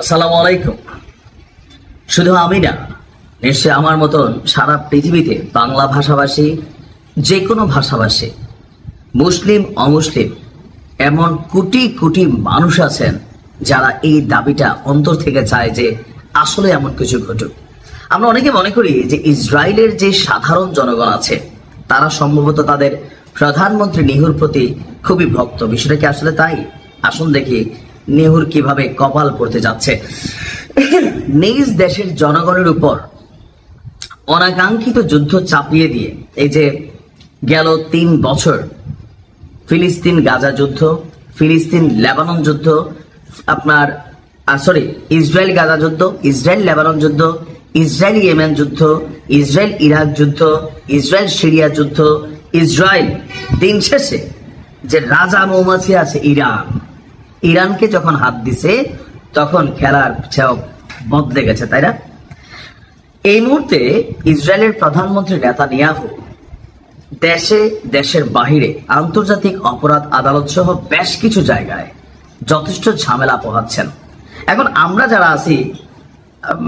আসসালামু আলাইকুম। শুধু আমি না, নিশ্চয় আমার মতন সারা পৃথিবীতে বাংলা ভাষাভাষী, যে কোনো ভাষাভাষী, মুসলিম, অমুসলিম, এমন কোটি কোটি মানুষ আছেন যারা এই দাবিটা অন্তর থেকে চায় যে আসলে এমন কিছু ঘটুক। আমরা অনেকে মনে করি যে ইসরায়েলের যে সাধারণ জনগণ আছে, তারা সম্ভবত তাদের প্রধানমন্ত্রী নেহুর প্রতি খুবই ভক্ত। বিষয়টা কি আসলে তাই? আসুন দেখি নেহুর কীভাবে কপাল পড়তে যাচ্ছে? নিজ দেশের জনগণের উপর অনাকাঙ্ক্ষিত যুদ্ধ চাপিয়ে দিয়ে এই যে গেল তিন বছর, ফিলিস্তিন গাজা যুদ্ধ, ফিলিস্তিন লেবানন যুদ্ধ, আপনার সরি ইসরায়েল গাজা যুদ্ধ, ইসরায়েল লেবানন যুদ্ধ, ইসরায়েল ইয়েমেন যুদ্ধ, ইসরায়েল ইরাক যুদ্ধ, ইসরায়েল সিরিয়া যুদ্ধ, ইসরায়েল দিন শেষে যে রাজা মৌমাছি আছে ইরান। ইরানকে যখন হাত দিছে, তখন খেলার বদলে গেছে, তাই না? এই মুহূর্তে ইসরায়েলের প্রধানমন্ত্রী নেতানিয়াহু দেশে, দেশের বাহিরে আন্তর্জাতিক অপরাধ আদালত সহ বেশ কিছু জায়গায় যথেষ্ট ঝামেলা পোহাচ্ছেন। এখন আমরা যারা আছি,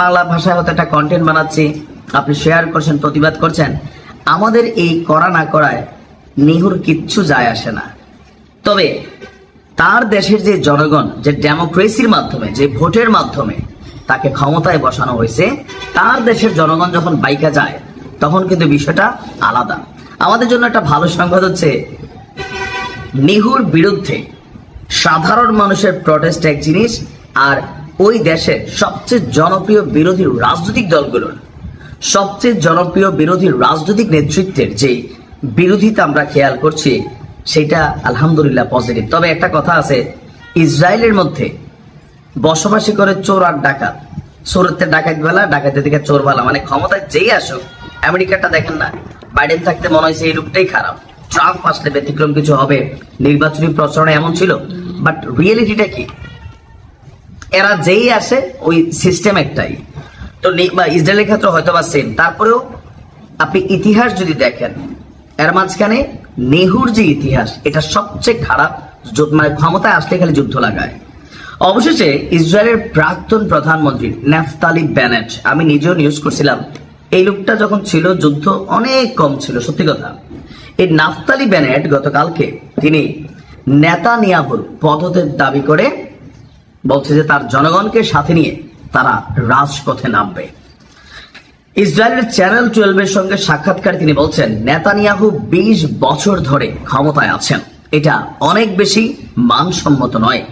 বাংলা ভাষায় হয়তো একটা কন্টেন্ট বানাচ্ছি, আপনি শেয়ার করছেন, প্রতিবাদ করছেন, আমাদের এই করা না করায় নিহুর কিচ্ছু যায় আসে না। তবে তার দেশের যে জনগণ, যে ডেমোক্রেসির মাধ্যমে, যে ভোটের মাধ্যমে তাকে ক্ষমতায় বসানো হয়েছে, তার দেশের জনগণ যখন বাইকা যায়, তখন কিন্তু বিষয়টা আলাদা। আমাদের জন্য একটা ভালো সংবাদ হচ্ছে, নিহুর বিরুদ্ধে সাধারণ মানুষের প্রটেস্ট এক জিনিস, আর ওই দেশের সবচেয়ে জনপ্রিয় বিরোধী রাজনৈতিক দলগুলোর সবচেয়ে জনপ্রিয় বিরোধী রাজনৈতিক নেতৃত্বের যে বিরোধিতা আমরা খেয়াল করছি সেটা আলহামদুলিল্লাহ পজিটিভ তবে একটা কথা আছে, ইসরায়েলের মধ্যে বসবাসী করে চোর আর ডাকাত। চোরতে ডাকাত বেলা ডাকাতের দিকে চোর বেলা মানে ক্ষমতায় যেই আসুক, আমেরিকাটা দেখেন না, বাইডেন থাকতে মনে হয়েছে এই রূপটাই খারাপ। ট্রাম্প আসলে ব্যতিক্রম কিছু হবে, নির্বাচনী প্রচারণা এমন ছিল বাট রিয়েলিটিটা কি? এরা যেই আসে, ওই সিস্টেম একটাই। তো ইসরায়েলের ক্ষেত্রে হয়তো বা সেম তারপরেও আপনি ইতিহাস যদি দেখেন, এর মাঝখানে নেহুর যে ইতিহাস, এটা সবচেয়ে খারাপ মানে ক্ষমতায় আসলে খালি যুদ্ধ লাগায়। অবশেষে ইসরায়েলের প্রাক্তন প্রধানমন্ত্রী নেফতালি ব্যানেট আমি নিজেও নিউজ করছিলাম, এই লোকটা যখন ছিল, যুদ্ধ অনেক কম ছিল, সত্যি কথা। এই নাফতালি ব্যানেট গতকালকে তিনি নেতা নিয়াহুর পদত্যাগ দাবি করে বলছে যে তার জনগণকে সাথে নিয়ে তারা রাজপথে নামবে। ইসরায়েলের চ্যানেল টুয়েলভের সঙ্গে সাক্ষাৎকার তিনি বলছেন, নেতানিয়াহু বিশ বছর ধরে ক্ষমতায় আছেন। এটা অনেক বেশি মানসম্মত নয়।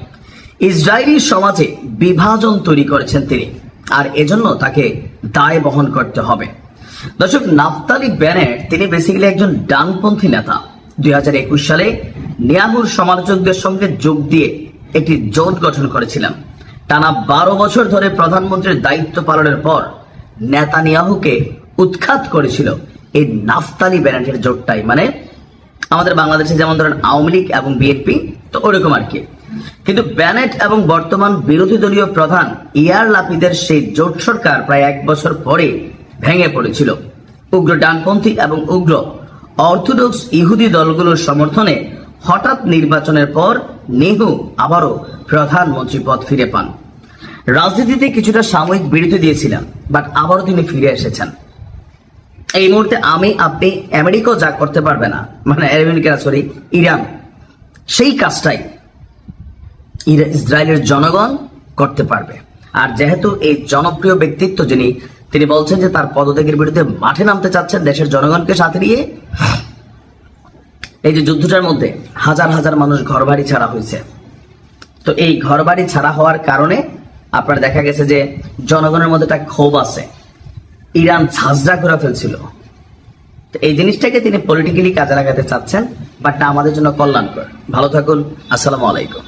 ইসরায়েলি সমাজে বিভাজন তৈরি করেছেন তিনি, আর এজন্য তাকে দায় বহন করতে হবে। দর্শক, নাফতালি ব্যানেট তিনি বেসিক্যালি একজন ডানপন্থী নেতা। দুই হাজার একুশ সালে নিয়াহুর সমালোচকদের সঙ্গে যোগ দিয়ে একটি জোট গঠন করেছিলেন। টানা বারো বছর ধরে প্রধানমন্ত্রীর দায়িত্ব পালনের পর নেতানিয়াহুকে উৎখাত করেছিল এই নাফতালি ব্যানেটের জোটটাই। মানে আমাদের বাংলাদেশে যেমন ধরেন আওয়ামী লীগ এবং বিএনপি, তো ওরকম আর কি। কিন্তু ব্যানেট এবং বর্তমান বিরোধী দলীয় প্রধান ইয়ার লাপিদের সেই জোট সরকার প্রায় এক বছর পরে ভেঙে পড়েছিল। উগ্র ডানপন্থী এবং উগ্র অর্থোডক্স ইহুদি দলগুলোর সমর্থনে হঠাৎ নির্বাচনের পর নেহু আবারও প্রধানমন্ত্রী পদ ফিরে পান। রাজনীতিতে কিছুটা সাময়িক বিরতি দিয়েছিলেন বাট আবারও তিনি ফিরে এসেছেন। এই মুহূর্তে আমি, আপনি, আমেরিকাও যা করতে পারবে না। মানে আমেরিকা সরি ইরান। সেই কাজটাই ইসরায়েলের জনগণ করতে পারবে। আর যেহেতু এই জনপ্রিয় ব্যক্তিত্ব যিনি, তিনি বলছেন যে তার পদত্যাগের বিরুদ্ধে মাঠে নামতে চাচ্ছেন দেশের জনগণকে সাথে নিয়ে, এই যে যুদ্ধটার মধ্যে হাজার হাজার মানুষ ঘরবাড়ি ছাড়া হয়েছে। তো এই ঘরবাড়ি ছাড়া হওয়ার কারণে আপনার দেখা গেছে যে জনগণের মধ্যে একটা ক্ষোভ আছে। ইরান ঝাঁঝরা করে ফেলছিল। তো এই জিনিসটাকে তিনি পলিটিক্যালি কাজে লাগাতে চাচ্ছেন বাট আমাদের জন্য কল্যাণকর। ভালো থাকুন, আসসালামু আলাইকুম।